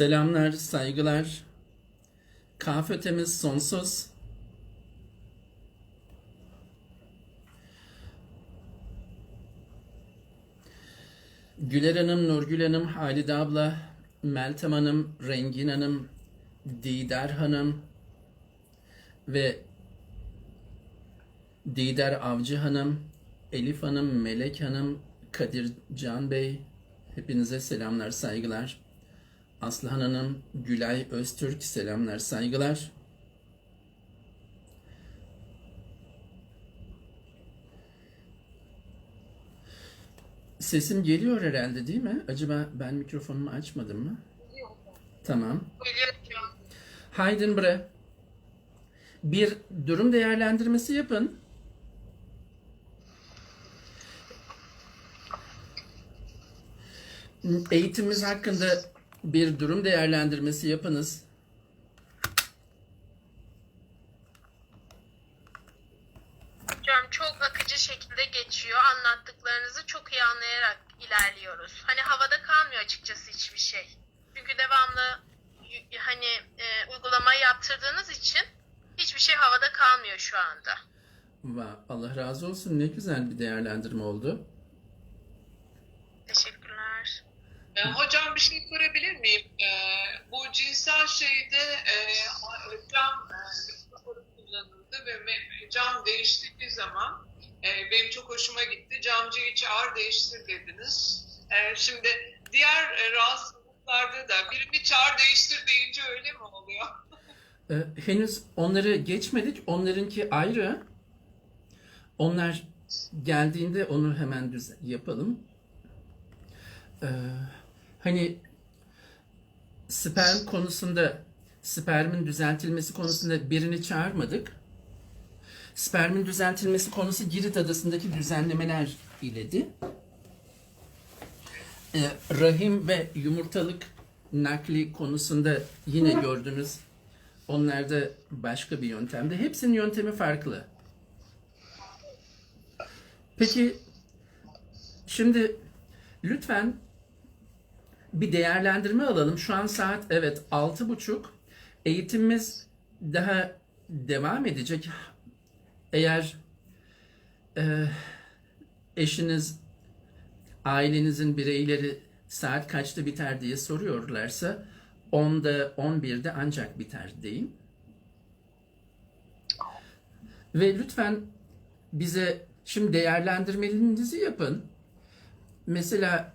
Selamlar, saygılar. Kafetemiz sonsuz. Güler Hanım, Nurgül Hanım, Halide abla, Meltem Hanım, Rengin Hanım, Didar Hanım ve Didar Avcı Hanım, Elif Hanım, Melek Hanım, Kadir Can Bey, hepinize selamlar, saygılar. Aslıhan Hanım, Gülay Öztürk, selamlar, saygılar. Sesim geliyor herhalde değil mi? Acaba ben mikrofonumu açmadım mı? Tamam. Biliyorum. Haydin bre. Bir durum değerlendirmesi yapın. Eğitimimiz hakkında bir durum değerlendirmesi yapınız. Hocam çok akıcı şekilde geçiyor. Anlattıklarınızı çok iyi anlayarak ilerliyoruz. Hani havada kalmıyor açıkçası hiçbir şey. Çünkü devamlı hani e, uygulamayı yaptırdığınız için hiçbir şey havada kalmıyor şu anda. Allah razı olsun. Ne güzel bir değerlendirme oldu. Teşekkürler. E, hocam bir şey sorabilir miyim? E, bu cinsel şeyde e, cam e, kullanıldı ve me- cam değiştiği zaman e, benim çok hoşuma gitti. Camcı içi değiştir dediniz. E, şimdi diğer e, rahatsızlıklarda da birini çağır değiştir deyince öyle mi oluyor? Ee, henüz onları geçmedik. Onlarınki ayrı. Onlar geldiğinde onu hemen düz yapalım. Ee, hani sperm konusunda spermin düzeltilmesi konusunda birini çağırmadık. Spermin düzeltilmesi konusu Girit Adası'ndaki düzenlemeler iledi. Ee, rahim ve yumurtalık nakli konusunda yine gördünüz. Onlarda başka bir yöntemde. Hepsinin yöntemi farklı. Peki şimdi lütfen bir değerlendirme alalım. Şu an saat evet altı buçuk. Eğitimimiz daha devam edecek. Eğer e, eşiniz, ailenizin bireyleri saat kaçta biter diye soruyorlarsa 10'da 11'de ancak biter deyin. Ve lütfen bize şimdi değerlendirmelerinizi yapın. Mesela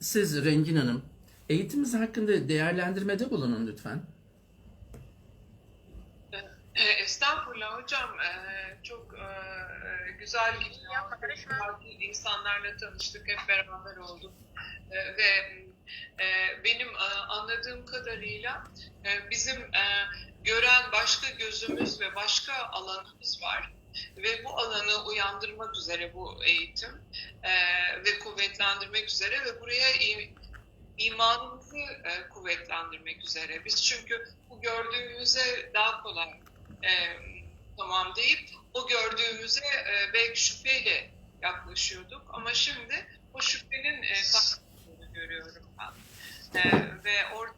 siz Rengin Hanım eğitimimiz hakkında değerlendirmede bulunun lütfen. E, Estağfurullah hocam E, çok e, güzel gidiyor. Farklı insanlarla tanıştık, hep beraber olduk. Ve benim anladığım kadarıyla bizim gören başka gözümüz ve başka alanımız var. Ve bu alanı uyandırmak üzere bu eğitim e, ve kuvvetlendirmek üzere ve buraya imanımızı e, kuvvetlendirmek üzere. Biz çünkü bu gördüğümüze daha kolay e, tamam deyip o gördüğümüze e, belki şüpheyle yaklaşıyorduk ama şimdi o şüphenin e, kaybolduğunu görüyorum ben. E, ve orada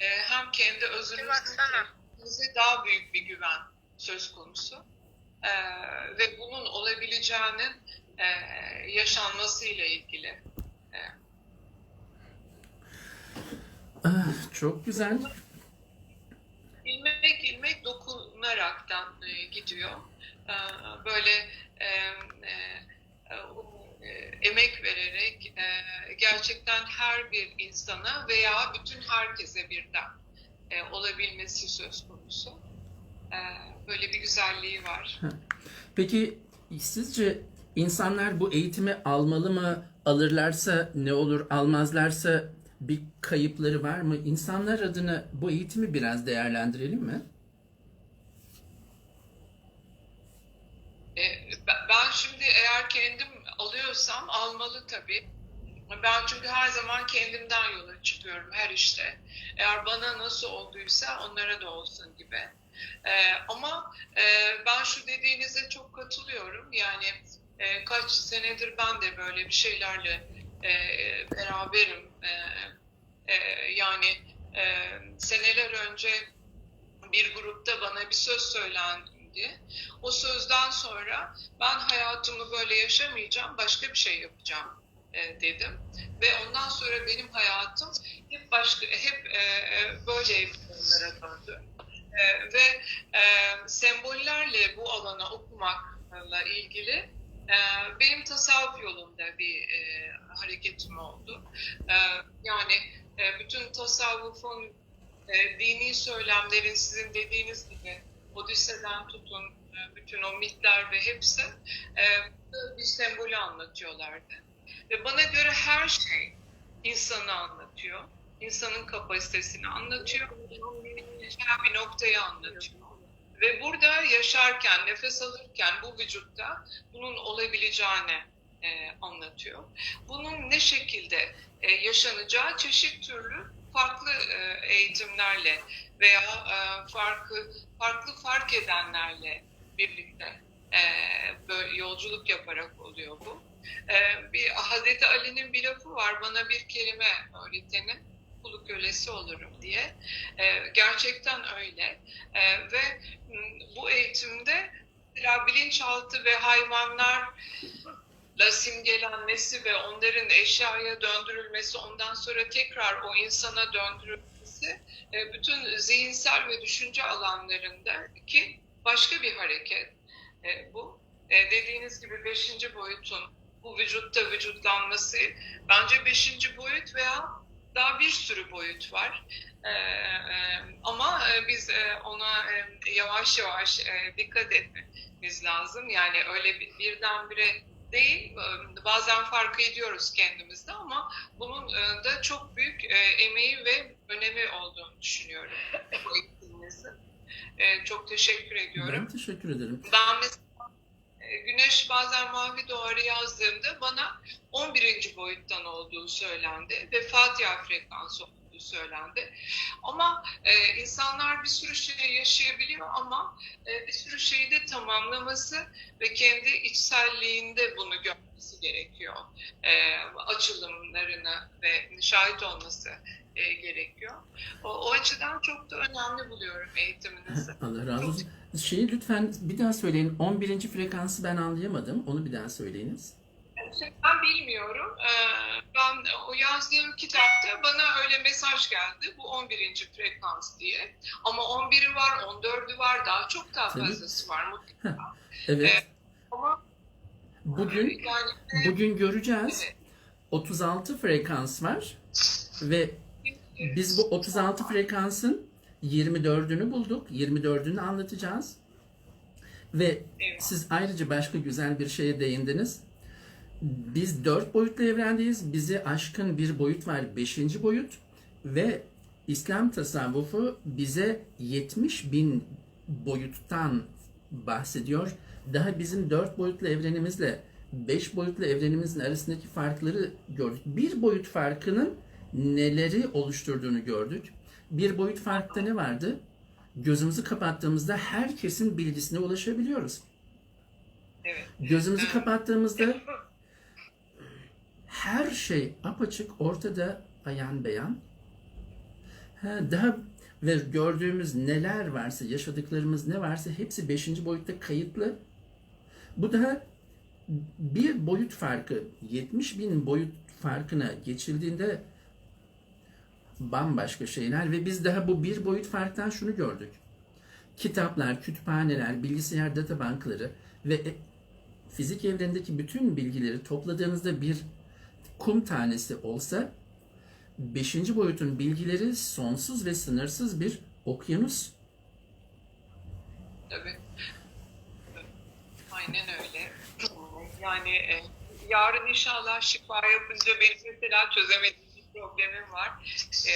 e, hem kendi kendinize daha büyük bir güven söz konusu E, ve bunun olabileceğinin e, yaşanmasıyla ilgili. E, Ah, çok güzel. İlmek ilmek dokunaraktan e, gidiyor. E, böyle e, emek vererek gerçekten her bir insana veya bütün herkese birden e, olabilmesi söz konusu. Böyle bir güzelliği var. Peki sizce insanlar bu eğitimi almalı mı? Alırlarsa ne olur? Almazlarsa bir kayıpları var mı? İnsanlar adına bu eğitimi biraz değerlendirelim mi? E, ben- şimdi eğer kendim alıyorsam almalı tabii. Ben çünkü her zaman kendimden yola çıkıyorum her işte. Eğer bana nasıl olduysa onlara da olsun gibi. E, ama e, ben şu dediğinize çok katılıyorum. Yani kaç senedir ben de böyle bir şeylerle e, beraberim. E, e, yani e, seneler önce bir grupta bana bir söz söylendi. O sözden sonra ben hayatımı böyle yaşamayacağım, başka bir şey yapacağım e, dedim. Ve ondan sonra benim hayatım hep başka, hep e, böyle konulara döndü. E, ve e, sembollerle bu alana okumakla ilgili benim tasavvuf yolunda bir e, hareketim oldu. E, yani e, bütün tasavvufun e, dini söylemlerin sizin dediğiniz gibi Odise'den tutun bütün o mitler ve hepsi bir sembolü anlatıyorlardı. Ve bana göre her şey insanı anlatıyor. İnsanın kapasitesini anlatıyor. Bir noktayı anlatıyor. Ve burada yaşarken, nefes alırken bu vücutta bunun olabileceğini e, anlatıyor. Bunun ne şekilde e, yaşanacağı çeşit türlü farklı e, eğitimlerle veya e, farklı farklı fark edenlerle birlikte e, böyle yolculuk yaparak oluyor bu. E, bir Hazreti Ali'nin bir lafı var bana bir kelime öğretenin kulu kölesi olurum diye. E, gerçekten öyle. E, ve bu eğitimde mesela bilinçaltı ve hayvanlar la simgelenmesi ve onların eşyaya döndürülmesi, ondan sonra tekrar o insana döndürülmesi e, bütün zihinsel ve düşünce alanlarındaki başka bir hareket e, bu. E, Dediğiniz gibi beşinci boyutun bu vücutta vücutlanması bence beşinci boyut veya daha bir sürü boyut var. E, e, Ama e, biz e, ona yavaş yavaş dikkat etmemiz lazım. Yani öyle bir- birdenbire değil. Bazen fark ediyoruz kendimizde ama bunun da çok büyük emeği ve önemi olduğunu düşünüyorum. Bu eğitiminizin. Çok teşekkür ediyorum. Ben teşekkür ederim. Ben mesela Güneş bazen mavi doğarı yazdığımda bana 11. boyuttan olduğu söylendi ve Fatiha frekansı olduğu söylendi. Ama e, insanlar bir sürü şey yaşayabiliyor ama e, bir sürü şeyi de tamamlaması ve kendi içselliğinde bunu görmesi gerekiyor. E, açılımlarına ve şahit olması e, gerekiyor. O, o açıdan çok da önemli buluyorum eğitiminizi. Allah razı olsun. Şeyi lütfen bir daha söyleyin. 11. frekansı ben anlayamadım. Onu bir daha söyleyiniz. Ben bilmiyorum. Ee, Ben o yazdığım kitapta bana öyle mesaj geldi. Bu 11. frekans diye. Ama 11'i var, 14'ü var. Daha çok daha Tabii. fazlası var mutlaka. Evet. Ama Bugün yani bugün göreceğiz. Evet. 36 frekans var ve biz bu 36 frekansın 24'ünü bulduk. 24'ünü anlatacağız. Ve Evet. siz ayrıca başka güzel bir şeye değindiniz. Biz dört boyutlu evrendeyiz. Bizi aşkın bir boyut var. Beşinci boyut. Ve İslam tasavvufu bize 70 bin boyuttan bahsediyor. Daha bizim dört boyutlu evrenimizle beş boyutlu evrenimizin arasındaki farkları gördük. Bir boyut farkının neleri oluşturduğunu gördük. Bir boyut farkta ne vardı? Gözümüzü kapattığımızda herkesin bilgisine ulaşabiliyoruz. evet. Gözümüzü kapattığımızda her şey apaçık ortada ayan beyan. Ha, daha ve gördüğümüz neler varsa, yaşadıklarımız ne varsa hepsi beşinci boyutta kayıtlı. Bu daha bir boyut farkı, 70 bin boyut farkına geçildiğinde bambaşka şeyler ve biz daha bu bir boyut farktan şunu gördük. Kitaplar, kütüphaneler, bilgisayar databankları ve e- fizik evrenindeki bütün bilgileri topladığınızda bir kum tanesi olsa beşinci boyutun bilgileri sonsuz ve sınırsız bir okyanus. Tabii. Aynen öyle. Yani e, yarın inşallah şifa yapınca benim mesela çözemediğim problemim var. E.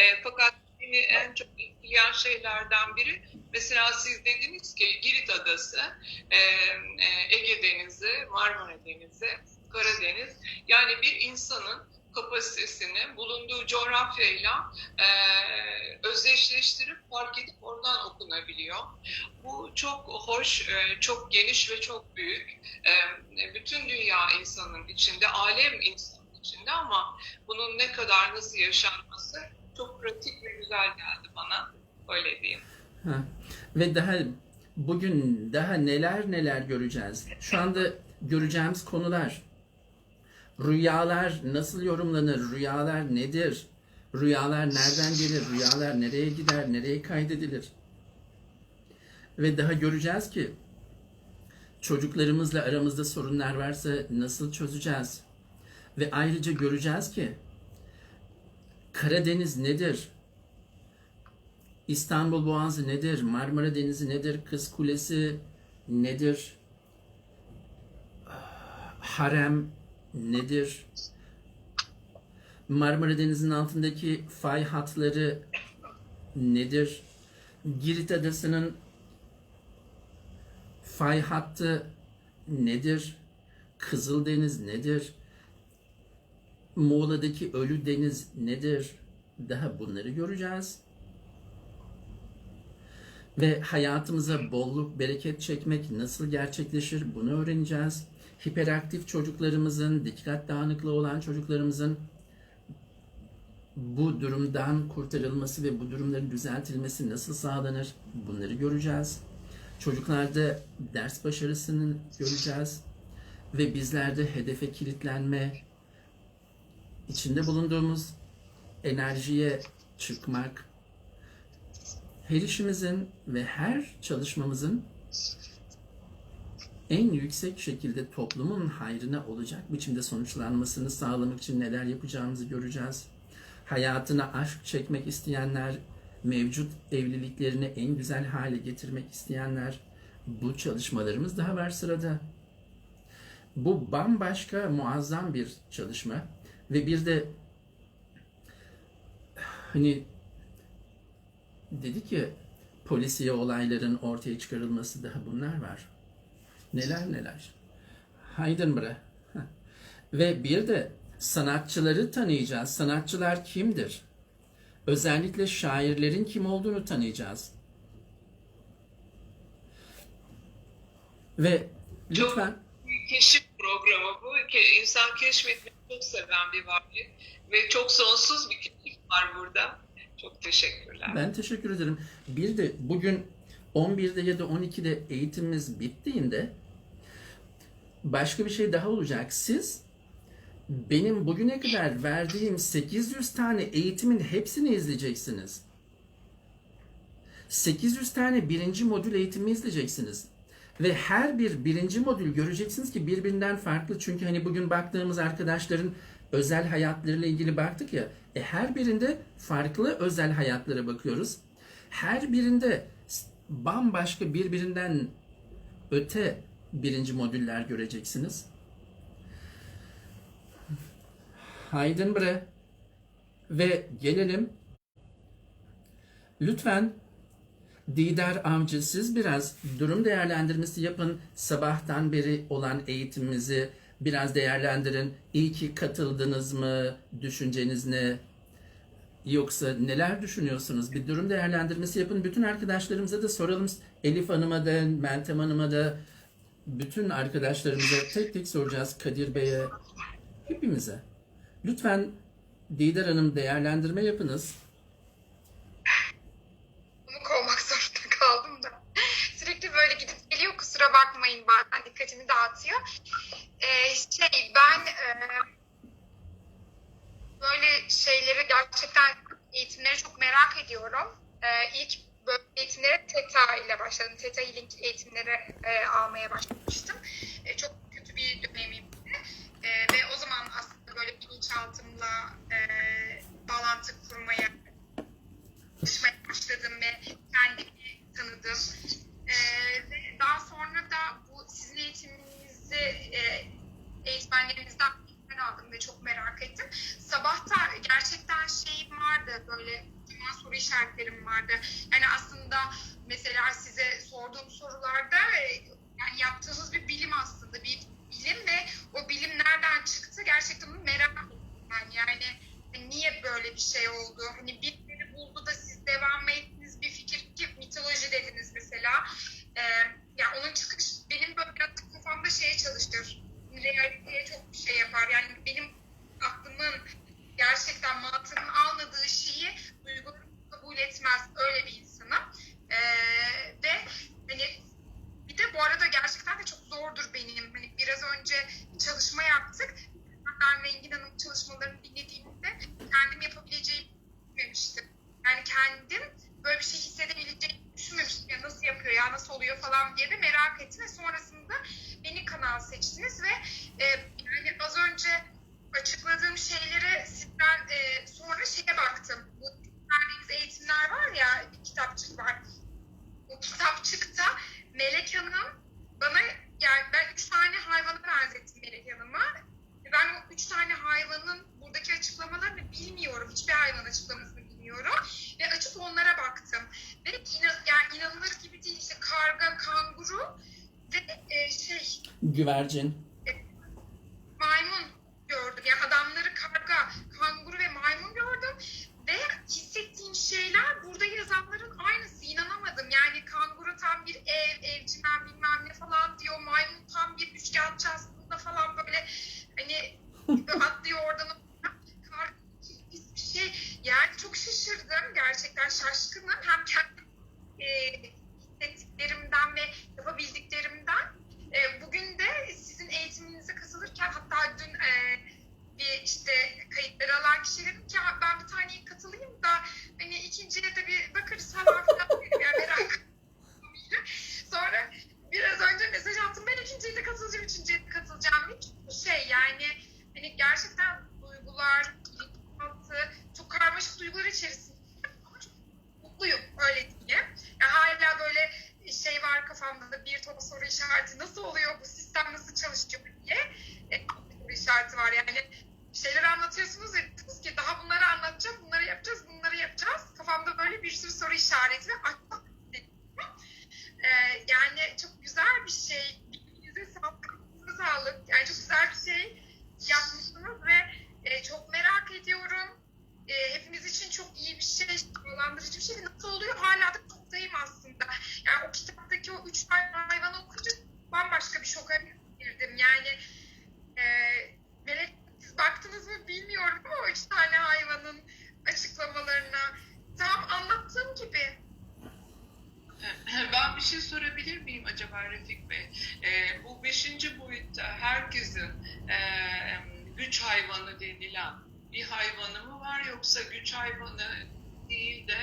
E, fakat beni en çok etkileyen şeylerden biri mesela siz dediniz ki Girit Adası, e, e, Ege Denizi, Marmara Denizi, Karadeniz yani bir insanın kapasitesini bulunduğu coğrafyayla e, özdeşleştirip fark edip oradan okunabiliyor. Bu çok hoş, e, çok geniş ve çok büyük. E, Bütün dünya insanın içinde, alem insanın içinde ama bunun ne kadar nasıl yaşanması çok pratik ve güzel geldi bana. Öyle diyeyim. Ha. Ve daha bugün daha neler neler göreceğiz. Şu anda göreceğimiz konular. Rüyalar nasıl yorumlanır? Rüyalar nedir? Rüyalar nereden gelir? Rüyalar nereye gider? Nereye kaydedilir? Ve daha göreceğiz ki çocuklarımızla aramızda sorunlar varsa nasıl çözeceğiz? Ve ayrıca göreceğiz ki Karadeniz nedir? İstanbul Boğazı nedir? Marmara Denizi nedir? Kız Kulesi nedir? Harem nedir? Marmara Denizi'nin altındaki fay hatları nedir? Girit Adası'nın fay hattı nedir? Kızıldeniz nedir? Muğla'daki Ölü Deniz nedir? Daha bunları göreceğiz ve hayatımıza bolluk, bereket çekmek nasıl gerçekleşir bunu öğreneceğiz. Hiperaktif çocuklarımızın, dikkat dağınıklığı olan çocuklarımızın bu durumdan kurtarılması ve bu durumların düzeltilmesi nasıl sağlanır bunları göreceğiz. Çocuklarda ders başarısını göreceğiz ve bizlerde hedefe kilitlenme, içinde bulunduğumuz enerjiye çıkmak, her işimizin ve her çalışmamızın en yüksek şekilde toplumun hayrına olacak biçimde sonuçlanmasını sağlamak için neler yapacağımızı göreceğiz. Hayatına aşk çekmek isteyenler, mevcut evliliklerini en güzel hale getirmek isteyenler, bu çalışmalarımız daha var sırada. Bu bambaşka muazzam bir çalışma ve bir de hani dedi ki polisiye olayların ortaya çıkarılması daha bunlar var. Neler neler. Heidenberg. Ve bir de sanatçıları tanıyacağız. Sanatçılar kimdir? Özellikle şairlerin kim olduğunu tanıyacağız. Ve lütfen Bir keşif programı bu. İnsan keşfetmeyi çok seven bir varlık. Ve çok sonsuz bir keşif var burada. Çok teşekkürler. Ben teşekkür ederim. Bir de bugün 11'de ya da 12'de eğitimimiz bittiğinde başka bir şey daha olacak. Siz benim bugüne kadar verdiğim 800 tane eğitimin hepsini izleyeceksiniz. 800 tane birinci modül eğitimi izleyeceksiniz. Ve her bir birinci modül göreceksiniz ki birbirinden farklı. Çünkü hani bugün baktığımız arkadaşların özel hayatlarıyla ilgili baktık ya. E her birinde farklı özel hayatlara bakıyoruz. Her birinde bambaşka birbirinden öte birinci modüller göreceksiniz. Heidenberg ve gelelim lütfen Didar Avcı siz biraz durum değerlendirmesi yapın. Sabahtan beri olan eğitimimizi biraz değerlendirin. İyi ki katıldınız mı? Düşünceniz ne? Yoksa neler düşünüyorsunuz? Bir durum değerlendirmesi yapın. Bütün arkadaşlarımıza da soralım. Elif Hanım'a da, Meltem Hanım'a da, bütün arkadaşlarımıza tek tek soracağız. Kadir Bey'e, hepimize. Lütfen Didar Hanım değerlendirme yapınız. Bunu kovmak zorunda kaldım da. Sürekli böyle gidip geliyor kusura bakmayın bazen dikkatimi dağıtıyor. Ee, şey ben e, böyle şeyleri gerçekten eğitimleri çok merak ediyorum. Ee, ilk eğitimlere TETA ile başladım. TETA Healing eğitimleri e, almaya başlamıştım. E, çok kötü bir dönemimdi. E, ve o zaman aslında böyle bilinçaltımla e, bağlantı kurmaya vardı. Kitapçık var. O kitapçıkta Melek Hanım bana yani ben üç tane hayvana benzettim Melek Hanım'a. Ben o üç tane hayvanın buradaki açıklamalarını bilmiyorum. Hiçbir hayvan açıklamasını bilmiyorum. Ve açıp onlara baktım. Ve inan, yani inanılır gibi değil. İşte karga, kanguru ve e, şey Güvercin. maymun gördüm. Yani adamları karga, kanguru ve maymun gördüm. Ve hissettiğim şeyler burada yazanların aynısı. İnanamadım. Yani kanguru tam bir ev, evcimen bilmem ne falan diyor. Maymun tam bir üçkağıtçı aslında falan böyle hani böyle atlıyor oradan oraya. Karga pis bir şey. Yani çok şaşırdım. Gerçekten şaşkınım. Hem kendi e, hissettiklerimden ve yapabildiklerimden e, bugün de sizin eğitiminize katılırken hatta dün e, bir işte kayıtları alan kişi dedim ki "Ya ben bir taneye katılayım da hani ikinciye de bir bakarız falan filan dedim yani merak Sonra biraz önce mesaj attım ben ikinciye de katılacağım, üçüncüye de katılacağım. Hiç şey yani hani gerçekten duygular, bilinçaltı, çok karmaşık duygular içerisinde ama çok mutluyum öyle diyeyim. Yani hala böyle şey var kafamda bir ton soru işareti nasıl oluyor bu sistem nasıl çalışıyor diye e, soru işareti var yani bir şeyler anlatıyorsunuz ve diyorsunuz ki daha bunları anlatacağız bunları yapacağız bunları yapacağız kafamda böyle bir sürü soru işareti ve açmak ee, yani çok güzel bir şey. Bilginize sağlık, aklınıza sağlık. Yani çok güzel bir şey yapmışsınız ve e, çok merak ediyorum. E, hepimiz için çok iyi bir şey, dolandırıcı bir şey. Nasıl oluyor? Hala da şoktayım aslında. Yani o kitaptaki o üç tane hayvanı okuyunca bambaşka bir şoka girdim. Yani e, Melek siz baktınız mı bilmiyorum ama üç tane hayvanın açıklamalarına tam anlattığım gibi. Ben bir şey sorabilir miyim acaba Refik Bey? Ee, bu beşinci boyutta herkesin e, güç hayvanı denilen bir hayvanı mı var yoksa güç hayvanı değil de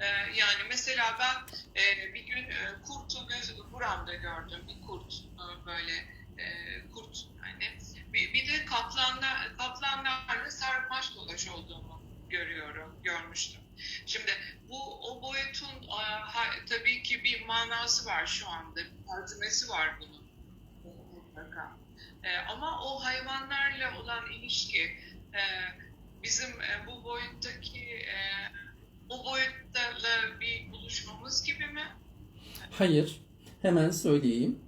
e, yani mesela ben e, bir gün e, kurtu göz buramda gördüm bir kurt e, böyle e, kurt hani bir, bir de kaplanlar kaplanlarla sarmaş dolaş olduğumu görüyorum görmüştüm. Şimdi bu o boyutun e, ha- tabii ki bir manası var şu anda, bir tercümesi var bunun mutlaka. E, ama o hayvanlarla olan ilişki e, bizim e, bu boyuttaki e, o boyutla bir buluşmamız gibi mi? Hayır. Hemen söyleyeyim.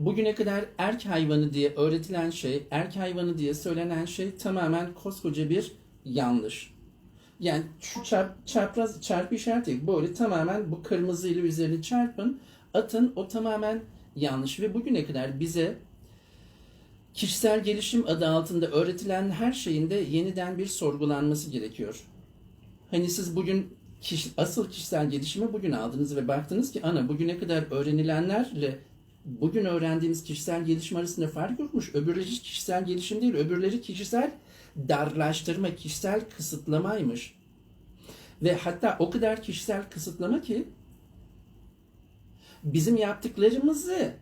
Bugüne kadar erk hayvanı diye öğretilen şey, erk hayvanı diye söylenen şey tamamen koskoca bir yanlış. Yani şu çarp, çapraz çarpı işareti böyle tamamen bu kırmızı ile üzerine çarpın, atın o tamamen yanlış ve bugüne kadar bize kişisel gelişim adı altında öğretilen her şeyin de yeniden bir sorgulanması gerekiyor. Hani siz bugün kişi, asıl kişisel gelişimi bugün aldınız ve baktınız ki ana bugüne kadar öğrenilenlerle bugün öğrendiğimiz kişisel gelişim arasında fark yokmuş. Öbürleri kişisel gelişim değil, öbürleri kişisel darlaştırma, kişisel kısıtlamaymış. Ve hatta o kadar kişisel kısıtlama ki bizim yaptıklarımızı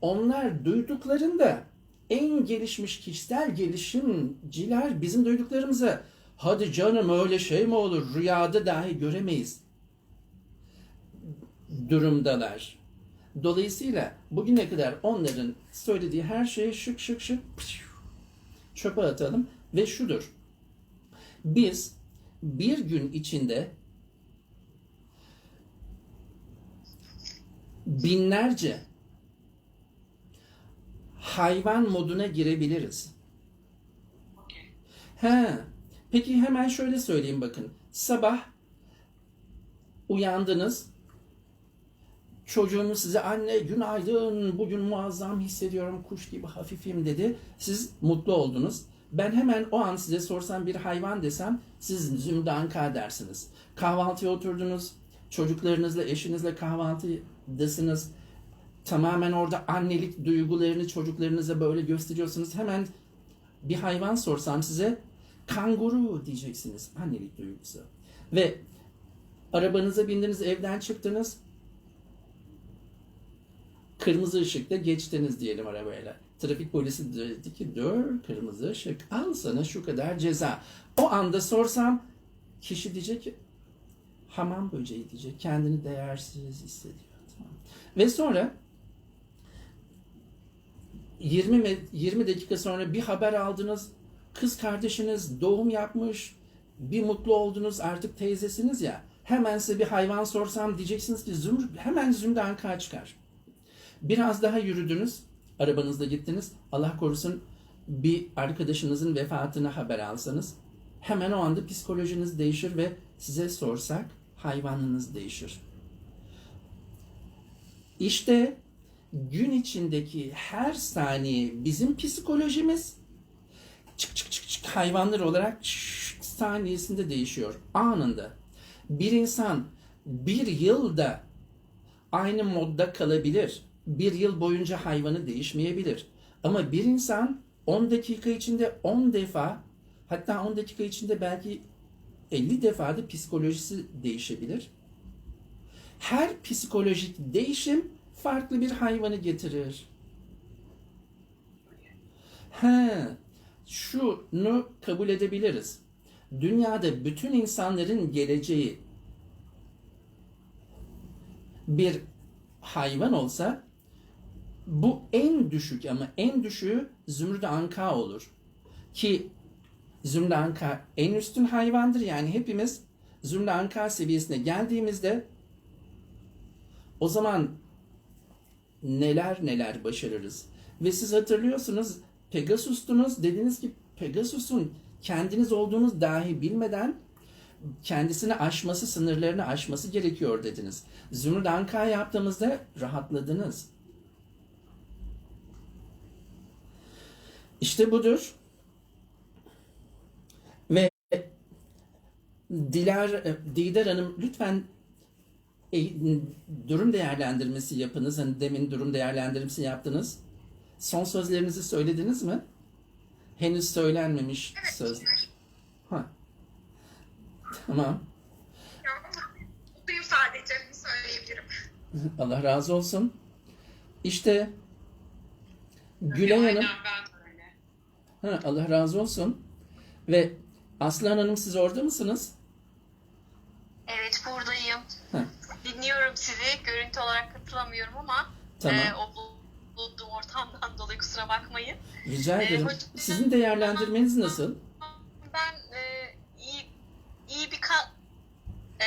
onlar duyduklarında en gelişmiş kişisel gelişimciler bizim duyduklarımıza hadi canım öyle şey mi olur rüyada dahi göremeyiz durumdalar. Dolayısıyla bugüne kadar onların söylediği her şeyi şık şık şık çöpe atalım ve şudur. Biz bir gün içinde binlerce hayvan moduna girebiliriz. He. Peki hemen şöyle söyleyeyim bakın. Sabah uyandınız. Çocuğunuz size anne günaydın bugün muazzam hissediyorum kuş gibi hafifim dedi. Siz mutlu oldunuz. Ben hemen o an size sorsam bir hayvan desem siz zümdanka dersiniz. Kahvaltıya oturdunuz. Çocuklarınızla eşinizle kahvaltıdasınız. Tamamen orada annelik duygularını çocuklarınıza böyle gösteriyorsunuz. Hemen bir hayvan sorsam size kanguru diyeceksiniz. Annelik duygusu. Ve arabanıza bindiniz, evden çıktınız. Kırmızı ışıkta geçtiniz diyelim arabayla. Trafik polisi dedi ki dur kırmızı ışık al sana şu kadar ceza. O anda sorsam kişi diyecek ki hamam böceği diyecek. Kendini değersiz hissediyor. Tamam. Ve sonra 20 me- 20 dakika sonra bir haber aldınız. Kız kardeşiniz doğum yapmış. Bir mutlu oldunuz artık teyzesiniz ya. Hemen size bir hayvan sorsam diyeceksiniz ki zümrüt hemen zümrüt anka çıkar. Biraz daha yürüdünüz. Arabanızda gittiniz. Allah korusun bir arkadaşınızın vefatını haber alsanız hemen o anda psikolojiniz değişir ve size sorsak hayvanınız değişir. İşte gün içindeki her saniye bizim psikolojimiz çık çık çık çık hayvanlar olarak şşş saniyesinde değişiyor. Anında. Bir insan bir yılda aynı modda kalabilir. Bir yıl boyunca hayvanı değişmeyebilir. Ama bir insan 10 dakika içinde 10 defa hatta 10 dakika içinde belki 50 defa da psikolojisi değişebilir. Her psikolojik değişim farklı bir hayvanı getirir. He, şunu kabul edebiliriz. Dünyada bütün insanların geleceği bir hayvan olsa bu en düşük ama en düşüğü zümrüt anka olur. Ki zümrüt anka en üstün hayvandır. Yani hepimiz zümrüt anka seviyesine geldiğimizde o zaman neler neler başarırız. Ve siz hatırlıyorsunuz Pegasus'tunuz. Dediniz ki Pegasus'un kendiniz olduğunuz dahi bilmeden kendisini aşması, sınırlarını aşması gerekiyor dediniz. Zümrüt Anka yaptığımızda rahatladınız. İşte budur. Ve Dilar, Didar Hanım lütfen e, durum değerlendirmesi yapınız. Hani demin durum değerlendirmesi yaptınız. Son sözlerinizi söylediniz mi? Henüz söylenmemiş Evet. sözler. Ha. Tamam. Mutluyum sadece söyleyebilirim. Allah razı olsun. İşte Gülay Aynen Hanım. ben de öyle. Ha, Allah razı olsun. Ve Aslan Hanım siz orada mısınız? Evet buradayım. Heh. Dinliyorum sizi. Görüntü olarak katılamıyorum ama Tamam. e, o bu- bulunduğum ortamdan dolayı kusura bakmayın. Rica Ee, ederim. hocam- Sizin değerlendirmeniz nasıl? Ben e, iyi iyi bir ka- e,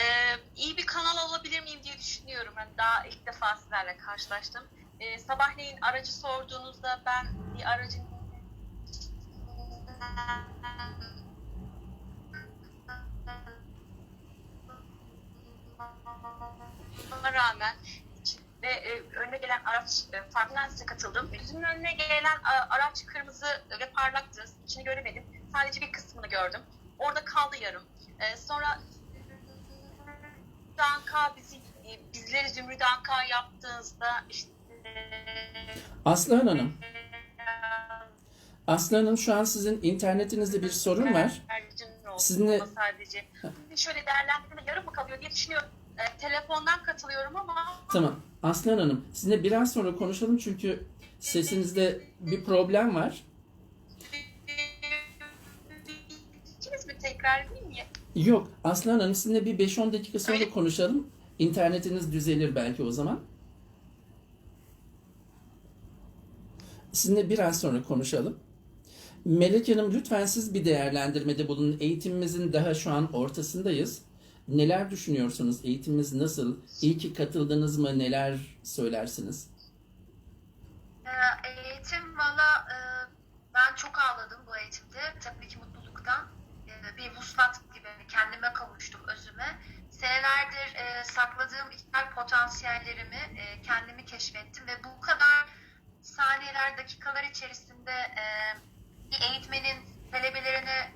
iyi bir kanal olabilir miyim diye düşünüyorum. Yani daha ilk defa sizlerle karşılaştım. E, sabahleyin aracı sorduğunuzda ben bir aracın Buna rağmen ve e, önüne gelen araç e, size katıldım. Gözümün önüne gelen a, araç kırmızı ve parlaktı. İçini göremedim. Sadece bir kısmını gördüm. Orada kaldı yarım. E, sonra Anka bizi e, bizleri Zümrüt Anka yaptığınızda işte Aslan Hanım. Aslan Hanım şu an sizin internetinizde bir sorun var. Sizinle... sadece. Şöyle değerlendirme yarım mı kalıyor diye düşünüyorum. E, telefondan katılıyorum ama Tamam. Aslan Hanım sizinle biraz sonra konuşalım çünkü sesinizde bir problem var. İkiniz mi tekrar değil mi? Yok. Aslan Hanım sizinle bir 5-10 dakika sonra Öyle- konuşalım. İnternetiniz düzelir belki o zaman. Sizinle biraz sonra konuşalım. Melek Hanım lütfen siz bir değerlendirmede bulunun. Eğitimimizin daha şu an ortasındayız. Neler düşünüyorsunuz? Eğitimimiz nasıl? İyi ki katıldınız mı? Neler söylersiniz? Eğitim valla e, ben çok ağladım bu eğitimde. Tabii ki mutluluktan. E, Bir vuslat gibi kendime kavuştum özüme. Senelerdir e, sakladığım içsel potansiyellerimi kendimi keşfettim ve bu kadar saniyeler, dakikalar içerisinde e, bir eğitmenin talebelerine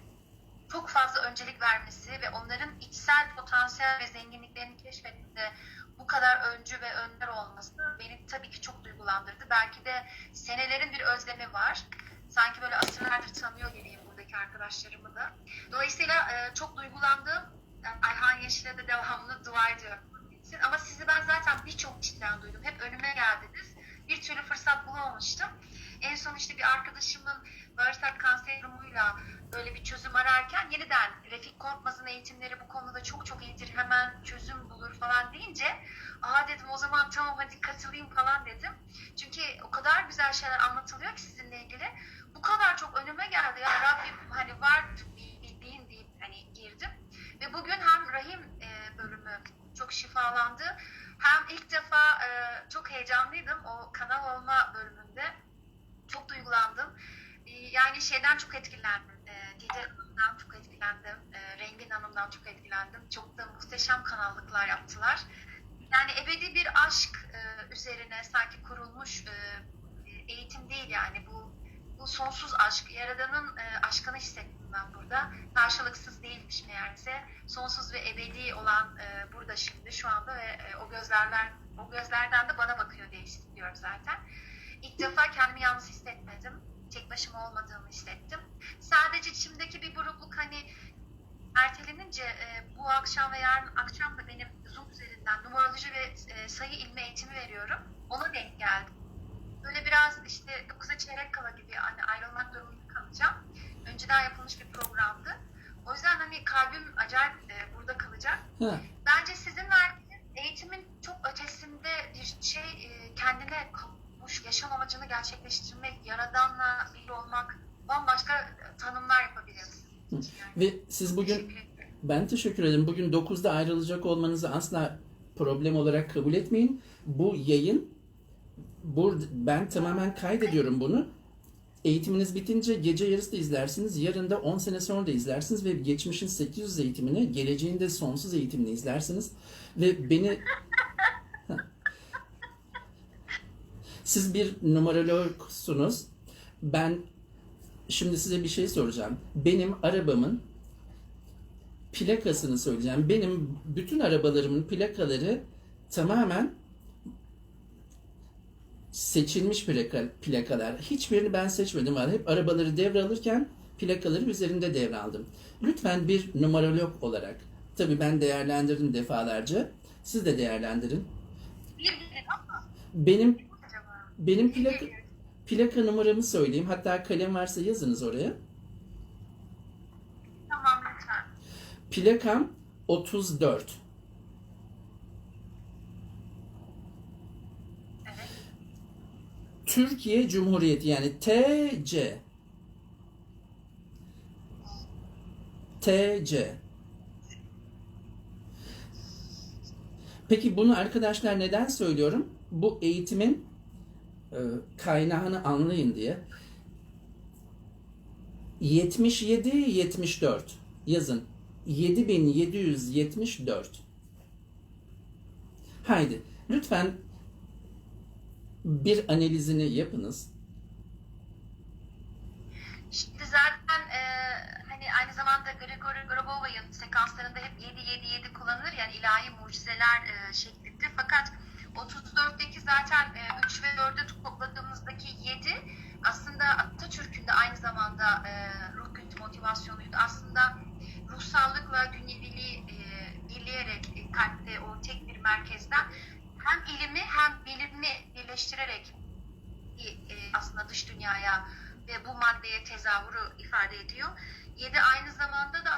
çok fazla öncelik vermesi ve onların içsel potansiyel ve zenginliklerini keşfetmede bu kadar öncü ve önder olması beni tabii ki çok duygulandırdı. Belki de senelerin bir özlemi var. Sanki böyle asırlardır tanıyor gibiyim buradaki arkadaşlarımı da. Dolayısıyla e, çok duygulandım. Yani Ayhan Yeşil'e de devamlı dua ediyorum. Ama sizi ben zaten birçok kişiden duydum. Hep önüme geldiniz. bir türlü fırsat bulamamıştım. En son işte bir arkadaşımın bağırsak kanseri durumuyla böyle bir çözüm ararken yeniden Refik Korkmaz'ın eğitimleri bu konuda çok çok iyidir hemen çözüm bulur falan deyince aa dedim o zaman tamam hadi katılayım falan dedim. Çünkü o kadar güzel şeyler anlatılıyor ki sizinle ilgili. Bu kadar çok önüme geldi ya Rabbim hani var bildiğin deyip hani girdim. Ve bugün hem rahim e, bölümü çok şifalandı hem ilk defa e, çok heyecanlıydım o kanal olma bölümünde. Çok duygulandım. Yani şeyden çok etkilendim. E, Didem Hanım'dan çok etkilendim. E, Rengin Hanım'dan çok etkilendim. Çok da muhteşem kanallıklar yaptılar. Yani ebedi bir aşk e, üzerine sanki kurulmuş e, eğitim değil yani bu bu sonsuz aşk, Yaradan'ın e, aşkını hissettim ben burada. Karşılıksız değilmiş meğerse. Sonsuz ve ebedi olan e, burada şimdi şu anda ve e, o gözlerden o gözlerden de bana bakıyor diye hissediyorum zaten. İlk defa kendimi yalnız hissetmedim. Tek başıma olmadığımı hissettim. Sadece içimdeki bir burukluk hani ertelenince e, bu akşam ve yarın akşam da benim Zoom üzerinden numeroloji ve e, sayı ilmi eğitimi veriyorum. Ona denk geldim. Böyle biraz işte 9'a çeyrek kala gibi hani ayrılmak durumunda kalacağım. Önceden yapılmış bir programdı. O yüzden hani kalbim acayip e, burada kalacak. Bence sizin verdiğiniz eğitimin çok ötesinde bir şey e, kendine kavuşmuş, yaşam amacını gerçekleştirmek, yaradanla bir olmak, bambaşka tanımlar yapabiliriz. Yani, ve siz bugün teşekkür. Ben teşekkür ederim. Bugün 9'da ayrılacak olmanızı asla problem olarak kabul etmeyin. Bu yayın burada ben tamamen kaydediyorum bunu. Eğitiminiz bitince gece yarısı da izlersiniz. Yarın da 10 sene sonra da izlersiniz ve geçmişin 800 eğitimini, geleceğin de sonsuz eğitimini izlersiniz. Ve beni Siz bir numerologsunuz. Ben şimdi size bir şey soracağım. Benim arabamın plakasını söyleyeceğim. Benim bütün arabalarımın plakaları tamamen seçilmiş plaka, plakalar. Hiçbirini ben seçmedim. Hep arabaları devralırken plakaları üzerinde devraldım. Lütfen bir numerolog olarak, tabii ben değerlendirdim defalarca. Siz de değerlendirin. Benim? Benim plaka plaka numaramı söyleyeyim. Hatta kalem varsa yazınız oraya. Tamam lütfen. Plakam 34. Evet. Türkiye Cumhuriyeti yani TC. TC. Peki bunu arkadaşlar neden söylüyorum? Bu eğitimin kaynağını anlayın diye. 77 74 yazın. 7774. Haydi lütfen bir analizini yapınız. Şimdi zaten e, hani aynı zamanda Grigori Grabova'nın sekanslarında hep 7-7-7 kullanılır yani ilahi mucizeler e, şeklinde. Fakat 34'teki zaten e, 3 ve 4'e topladığımızdaki 7 aslında Atatürk'ün de aynı zamanda e, ruh gücü motivasyonuydu. Aslında ruhsallıkla dünyeviliği e, birleyerek e, kalpte o tek bir merkezden hem ilimi hem bilimi birleştirerek e, aslında dış dünyaya ve bu maddeye tezahürü ifade ediyor. Yedi aynı zamanda da